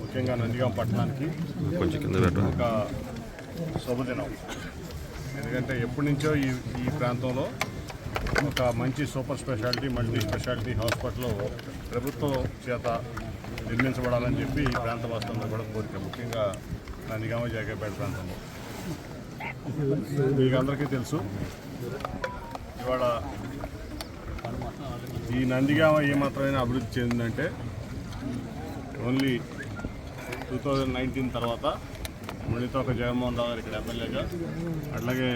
ముఖ్యంగా నందిగాం పట్టణానికి కొంచెం కింద ఒక శుభదినం. ఎందుకంటే ఎప్పటి నుంచో ఈ ఈ ప్రాంతంలో ఒక మంచి super speciality multi speciality hospital ప్రభుత్వం చేత నిర్మించబడాలని చెప్పి ఈ ప్రాంత వాసులందరూ కూడా కోరిక. ముఖ్యంగా నందిగామ జాగేపేట ప్రాంతంలో. మీకు అందరికీ తెలుసు ఇవాళ ఈ నందిగామ ఏమాత్రమైనా అభివృద్ధి చెందిందంటే ఓన్లీ టూ థౌజండ్ నైన్టీన్ తర్వాత మునితోక జగన్మోహన్ రావు గారు ఇక్కడ ఎమ్మెల్యేగా అట్లాగే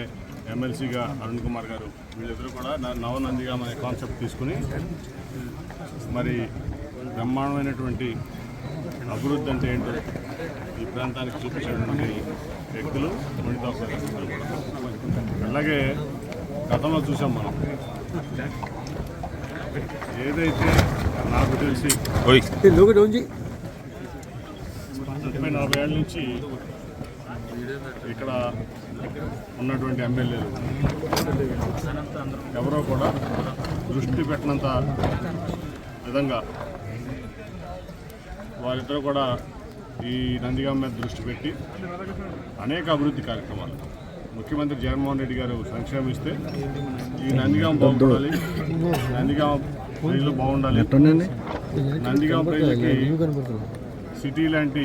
ఎమ్మెల్సీగా అరుణ్ కుమార్ గారు వీళ్ళిద్దరూ కూడా నవ నందిగామ అనే కాన్సెప్ట్ తీసుకుని మరి బ్రహ్మాండమైనటువంటి అభివృద్ధి అంటే ఏంటో ఈ ప్రాంతానికి చూపించినటువంటి వ్యక్తులు మునితోక అలాగే గతంలో చూసాం మనం. ఏదైతే నాకు తెలిసి ఓయ్. ముప్పై నలభై ఏళ్ళ నుంచి ఇక్కడ ఉన్నటువంటి ఎమ్మెల్యేలు ఎవరో కూడా దృష్టి పెట్టినంత విధంగా వారిద్దరూ కూడా ఈ నందిగామ మీద దృష్టి పెట్టి అనేక అభివృద్ధి కార్యక్రమాలు. ముఖ్యమంత్రి జగన్మోహన్ రెడ్డి గారు సంక్షేమం ఇస్తే ఈ నందిగామ బాగుండాలి నందిగామ ప్రజలు బాగుండాలి. నందిగామ ప్రజలకి సిటీ లాంటి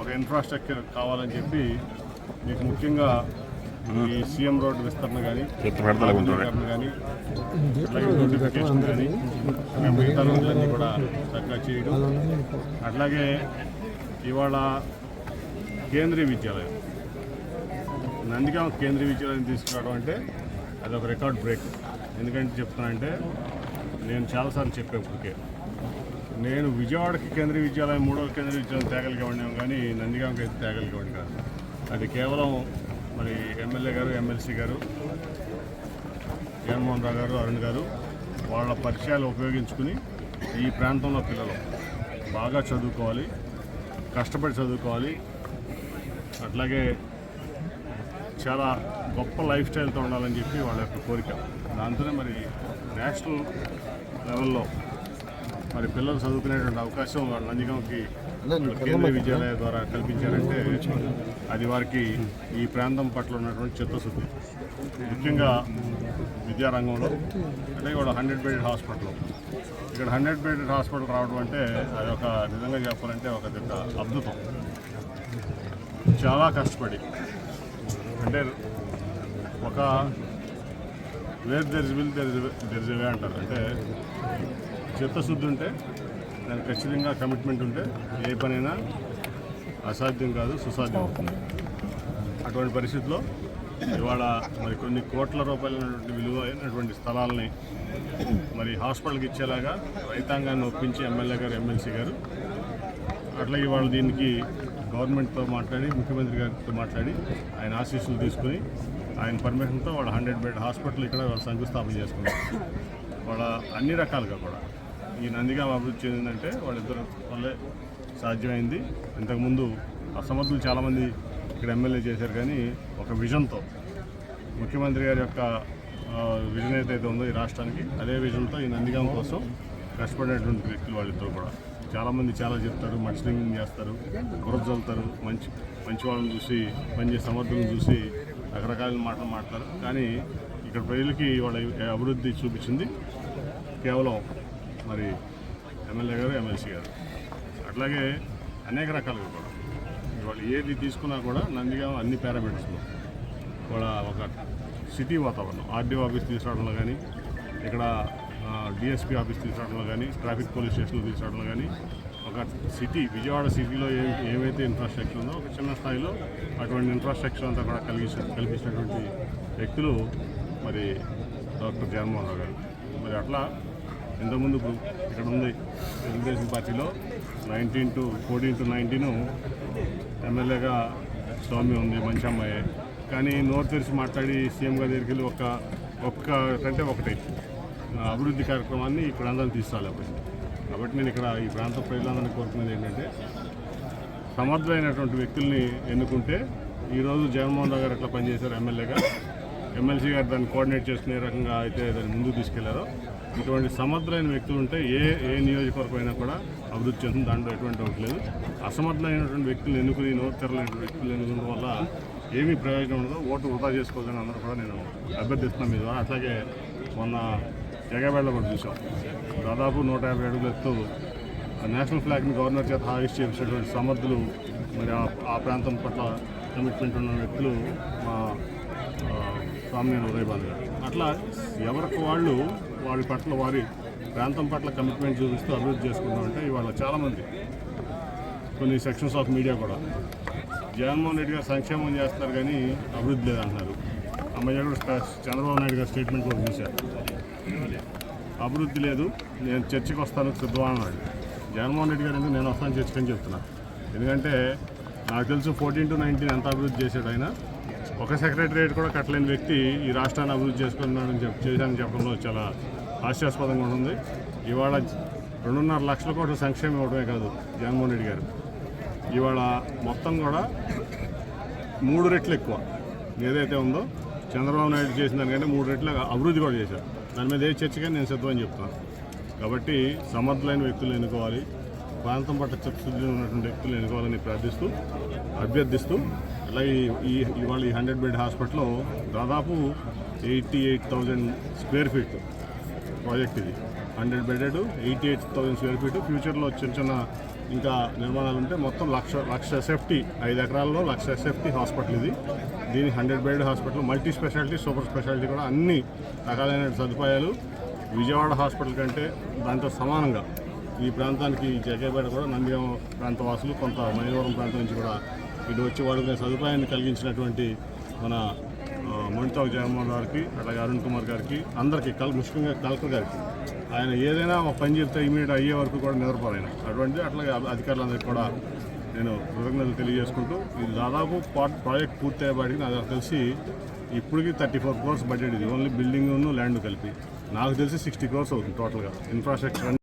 ఒక ఇన్ఫ్రాస్ట్రక్చర్ కావాలని చెప్పి మీకు ముఖ్యంగా ఈ సీఎం రోడ్డు విస్తరణ కానీ కానీ నోటిఫికేషన్ కానీ మిగతా రోడ్లన్నీ కూడా చక్కగా చేయడం. అట్లాగే ఇవాళ కేంద్రీయ విద్యాలయం. నందిగామ కేంద్రీయ విద్యాలయం తీసుకురావడం అంటే అది ఒక రికార్డ్ బ్రేక్ ఎందుకంటే చెప్తానంటే నేను చాలాసార్లు చెప్పాను ఇప్పటికే. నేను విజయవాడకి కేంద్రీయ విద్యాలయం మూడవ కేంద్రీయ విద్యాలయం తేగలిగేవాడిని కానీ నందిగామకి అయితే తేగలిగేవాడిని కాదు. అది కేవలం మరి ఎమ్మెల్యే గారు ఎమ్మెల్సీ గారు జగన్మోహన్ రావు గారు అరుణ్ గారు వాళ్ళ పరిచయాలు ఉపయోగించుకుని ఈ ప్రాంతంలో పిల్లలు బాగా చదువుకోవాలి కష్టపడి చదువుకోవాలి. అట్లాగే చాలా గొప్ప లైఫ్ స్టైల్తో ఉండాలని చెప్పి వాళ్ళ యొక్క కోరిక. దాంతోనే మరి నేషనల్ లెవెల్లో మరి పిల్లలు చదువుకునేటువంటి అవకాశం వాళ్ళ నందిగంకి కేంద్రీయ విద్యాలయ ద్వారా కల్పించారంటే అది వారికి ఈ ప్రాంతం పట్ల ఉన్నటువంటి చిత్తశుద్ధి. ముఖ్యంగా విద్యారంగంలో అంటే కూడా హండ్రెడ్ బెడెడ్ హాస్పిటల్. ఇక్కడ హండ్రెడ్ బెడెడ్ హాస్పిటల్ రావడం అంటే అది ఒక నిజంగా చెప్పాలంటే ఒక పెద్ద అద్భుతం. చాలా కష్టపడి. అంటే ఒక where there will there there way అంటారు. అంటే చిత్తశుద్ధి ఉంటే దానికి ఖచ్చితంగా కమిట్మెంట్ ఉంటే ఏ పనైనా అసాధ్యం కాదు సుసాధ్యం అవుతుంది. అటువంటి పరిస్థితిలో ఇవాళ మరి కొన్ని కోట్ల రూపాయలైనటువంటి విలువైనటువంటి స్థలాలని మరి హాస్పిటల్కి ఇచ్చేలాగా రైతాంగాన్ని ఒప్పించి ఎమ్మెల్యే గారు ఎమ్మెల్సీ గారు అట్లాగే వాళ్ళు దీనికి గవర్నమెంట్తో మాట్లాడి ముఖ్యమంత్రి గారితో మాట్లాడి ఆయన ఆశీస్సులు తీసుకుని ఆయన పర్మిషన్తో వాళ్ళ హండ్రెడ్ బెడ్ హాస్పిటల్ ఇక్కడ వాళ్ళు శంకుస్థాపన చేసుకున్నారు. వాళ్ళ అన్ని రకాలుగా కూడా. ఈ నందిగా అభివృద్ధి చెందిందంటే వాళ్ళిద్దరు వల్లే సాధ్యమైంది. ఇంతకుముందు అసమర్థులు చాలామంది ఇక్కడ ఎమ్మెల్యే చేశారు కానీ ఒక విజన్తో. ముఖ్యమంత్రి గారి యొక్క విజన్ ఏదైతే ఉందో ఈ రాష్ట్రానికి అదే విజన్తో ఈ నందిగాం కోసం కష్టపడేటువంటి వ్యక్తులు వాళ్ళిద్దరు కూడా. చాలామంది చాలా చెప్తారు మనుషులింగ్ చేస్తారు బురద చల్లుతారు మంచి మంచి వాళ్ళని చూసి మంచి సమర్థులను చూసి రకరకాల మాటలు మాట్లాడతారు కానీ ఇక్కడ ప్రజలకి వాళ్ళ అభివృద్ధి చూపించింది కేవలం మరి ఎమ్మెల్యే గారు ఎమ్మెల్సీ గారు. అట్లాగే అనేక రకాలుగా కూడా. ఇవాళ ఏది తీసుకున్నా కూడా నందిగామ అన్ని పారామీటర్స్లో. వాళ్ళ ఒక సిటీ వాతావరణం. ఆర్డీఓ ఆఫీస్ తీసుకురావడంలో కానీ ఇక్కడ డిఎస్పీ ఆఫీస్ తీసుకురావడంలో కానీ ట్రాఫిక్ పోలీస్ స్టేషన్లో తీసుకురావడంలో కానీ ఒక సిటీ విజయవాడ సిటీలో ఏ ఏవైతే ఇన్ఫ్రాస్ట్రక్చర్ ఉందో ఒక చిన్న స్థాయిలో అటువంటి ఇన్ఫ్రాస్ట్రక్చర్ అంతా కూడా కలిగించ కల్పించినటువంటి వ్యక్తులు మరి డాక్టర్ జగన్మోహన్ రావు గారు. మరి అట్లా ఇంతకుముందు ఇప్పుడు ఇక్కడ ఉంది తెలుగుదేశం పార్టీలో nineteen to fourteen to nineteen ఎమ్మెల్యేగా స్వామి ఉంది మంచి అమ్మాయి కానీ నోరు తెరిచి మాట్లాడి సీఎం గారి దగ్గరికి వెళ్ళి ఒక్క ఒక్క కంటే ఒకటి. అభివృద్ధి కార్యక్రమాన్ని ఇక్కడ అందరం తీసుకురాలేకపోయింది కాబట్టి నేను ఇక్కడ ఈ ప్రాంత ప్రజలందరినీ కోరుకునేది ఏంటంటే సమర్థులైనటువంటి వ్యక్తుల్ని ఎన్నుకుంటే ఈరోజు జగన్మోహన్ రావు గారు ఎట్లా పనిచేశారు ఎమ్మెల్యేగా. ఎమ్మెల్సీ గారు దాన్ని కోఆర్డినేట్ చేసుకునే రకంగా అయితే దాన్ని ముందుకు తీసుకెళ్ళారో. ఇటువంటి సమర్థులైన వ్యక్తులు ఉంటే ఏ ఏ నియోజకవర్గం అయినా కూడా అభివృద్ధి చెందుతుంది. దాంట్లో ఎటువంటి డౌట్ లేదు. అసమర్థులైనటువంటి వ్యక్తులు ఎన్నుకుని నోత్తరలైన వ్యక్తులు ఎన్నుకున్న వల్ల ఏమీ ప్రయోజనం ఉండదు. ఓటు వృధా చేసుకోవాలని అందరూ కూడా నేను అభ్యర్థిస్తున్నాను మీ ద్వారా. అట్లాగే మొన్న జగబెళ్ళ కూడా చూసాం. దాదాపు నూట యాభై అడుగుల ఎత్తు. నేషనల్ ఫ్లాగ్ని గవర్నర్ చేత హాయిస్ట్ చేసినటువంటి సమర్థులు మరి ఆ- ప్రాంతం పట్ల కమిట్మెంట్ ఉన్న వ్యక్తులు మా ఆ, స్వామినేని ఉదయబాబు గారు. అట్లా ఎవరికి వాళ్ళు వారి పట్ల వారి ప్రాంతం పట్ల కమిట్మెంట్ చూపిస్తూ అభివృద్ధి చేసుకుంటామంటే ఇవాళ చాలామంది. కొన్ని సెక్షన్స్ ఆఫ్ మీడియా కూడా. జగన్మోహన్ రెడ్డి గారు సంక్షేమం చేస్తారు కానీ అభివృద్ధి లేదంటున్నారు. అమ్మయ్య కూడా చంద్రబాబు నాయుడు గారు స్టేట్మెంట్ కూడా చూశారు అభివృద్ధి లేదు నేను చర్చకు వస్తాను సిద్ధమా అన్నాడు. జగన్మోహన్ రెడ్డి గారు ఎందుకు నేను వస్తాను చర్చకి అని చెప్తున్నా. ఎందుకంటే నాకు తెలుసు ఫోర్టీన్ టు నైన్టీన్ ఎంత అభివృద్ధి చేశాడు ఆయన. ఒక సెక్రటరేట్ కూడా కట్టలేని వ్యక్తి ఈ రాష్ట్రాన్ని అభివృద్ధి చేసుకున్నాడని చెప్పి చేశానని చెప్పడంలో చాలా హాస్యాస్పదంగా ఉంటుంది. ఇవాళ రెండున్నర లక్షల కోట్ల సంక్షేమం ఇవ్వడమే కాదు జగన్మోహన్ రెడ్డి గారు. ఇవాళ మొత్తం కూడా మూడు రెట్లు ఎక్కువ ఏదైతే ఉందో చంద్రబాబు నాయుడు చేసిన దానికంటే మూడు రెట్ల అభివృద్ధి కూడా చేశారు. దాని మీద ఏ చర్చగా నేను సిద్ధమని చెప్తాను. కాబట్టి సమర్థులైన వ్యక్తులు ఎన్నుకోవాలి. ప్రాంతం పట్ల చిత్తశుద్ధి ఉన్నటువంటి వ్యక్తులు ఎన్నుకోవాలని ప్రార్థిస్తూ అభ్యర్థిస్తూ అలాగే ఈ- ఈ ఇవాళ ఈ హండ్రెడ్ బెడ్ హాస్పిటల్లో దాదాపు eighty eight thousand square feet project ఇది. Hundred bedded eighty eight thousand square feet. ఫ్యూచర్లో చిన్న చిన్న ఇంకా నిర్మాణాలు ఉంటే మొత్తం లక్ష లక్ష సేఫ్టీ ఐదు ఎకరాల్లో లక్ష సేఫ్టీ హాస్పిటల్ ఇది. దీని hundred bed hospital multi speciality super speciality కూడా అన్ని రకాలైన సదుపాయాలు. విజయవాడ హాస్పిటల్ కంటే దాంతో సమానంగా ఈ ప్రాంతానికి జగేపేట కూడా నందిగం ప్రాంత వాసులు కొంత మైలవరం ప్రాంతం నుంచి కూడా ఇటు వచ్చి వాడుకునే సదుపాయాన్ని కలిగించినటువంటి మన ఆ, జగన్మోహన్ గారికి అలాగే అరుణ్ కుమార్ గారికి అందరికీ కల్ ముఖ్యంగా కలెక్టర్ గారికి. ఆయన ఏదైనా ఒక పని చెప్తే ఇమీడియట్ అయ్యే వరకు కూడా నిద్రపోరు ఆయన అటువంటి అట్లాగే అధికారులందరికీ కూడా నేను కృతజ్ఞతలు తెలియజేసుకుంటూ ఇది దాదాపు ప్రాజెక్ట్ పూర్తి అయ్యేవాడికి నాకు తెలిసి ఇప్పటికి థర్టీ ఫోర్ క్రోర్స్ బడ్జెట్ ఇది. ఓన్లీ బిల్డింగ్ ల్యాండ్ కలిపి. నాకు తెలిసి సిక్స్టీ క్రోర్స్ అవుతుంది టోటల్గా. ఇన్ఫ్రాస్ట్రక్చర్